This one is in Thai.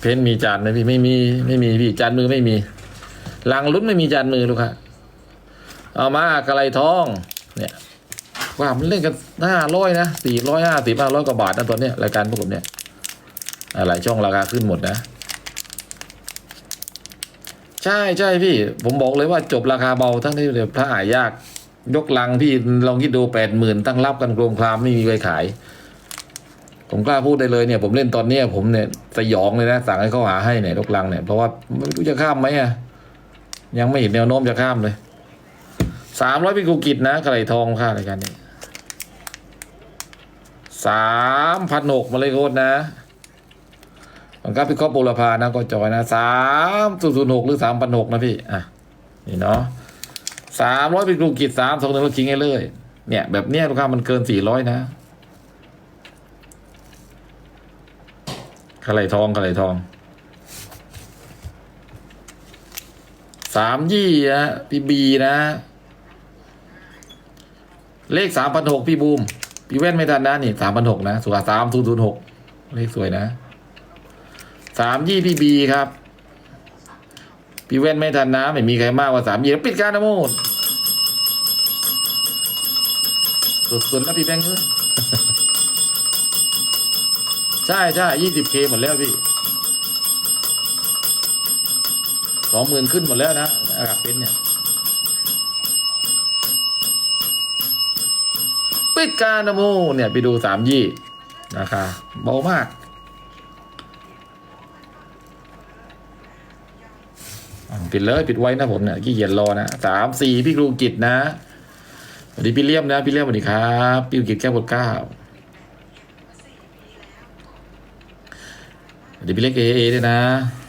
เพนมีจานไหมพี่ไม่มีไม่มีพี่จานมือไม่มีลังลุ้นไม่มีจานมือลูกค้าเอามากระไรทอง เนี่ยว่ามันเล่นกันห้าร้อยนะสี่ร้อยห้าสิบห้าร้อยกว่าบาทนะตอนเนี้ยรายการพวกผมเนี่ยหลายช่องราคาขึ้นหมดนะ ใช่ใช่พี่ ผมบอกเลยว่าจบราคาเบาทั้งที่เดี๋ยวพระหายาก ยกลังพี่ลองคิดดูแปดหมื่นตั้งรับกันโครมครามไม่มีใครขาย ผมกล้าพูดได้เลยเนี่ยผมเล่นตอนเนี้ยผมเนี่ยสยองเลยนะสั่งให้เขาหาให้เนี่ยยกลังเนี่ยเพราะว่าไม่รู้จะข้ามไหมอะยังไม่เห็นแนวโน้มจะข้ามเลยสามร้อยพิกูกิจนะกระไรทองค่ารายการนี้สามพันหกมาเลยโคตรนะบังคับพี่ครอบบุรพานะก็จอยนะสามศูนย์ศูนย์หกหรือสามพันหกนะพี่อะนี่เนาะสามร้อยพิกูกิจสามสองหนึ่งเราคิงให้เลย เนี่ยแบบเนี้ยลูกค้ามันเกินสี่ร้อยนะ กระไหลทองกระไหลทองสามยี่นะพี่บีนะ เลขสามพันหกพี่บูม พี่แว่นไม่ทันนะนี่สามพันหกนะส่วนสามศูนย์ศูนย์หกเลขสวยนะสามยี่พี่บีครับ พี่แว่นไม่ทันนะ ไม่มีใครมากกว่าสามยี่แล้วปิดการนะโมดสุดๆนะพี่แบงค์ ใช่ใช่ยี่สิบเคหมดแล้วพี่สองหมื่นขึ้นหมดแล้วนะอากาศเป็นเนี่ย ปิดการนะโมเนี่ย ไปดูสามยี่นะคะเบามากปิดเลยปิดไว้นะผมเนี่ยขี้เกียจรอนะสามสี่พี่กรุงกิจนะสวัสดีพี่เลี่ยมนะ พี่เลี่ยมสวัสดีครับ พี่กรุงกิจแก้วบทเก้า เดี๋ยว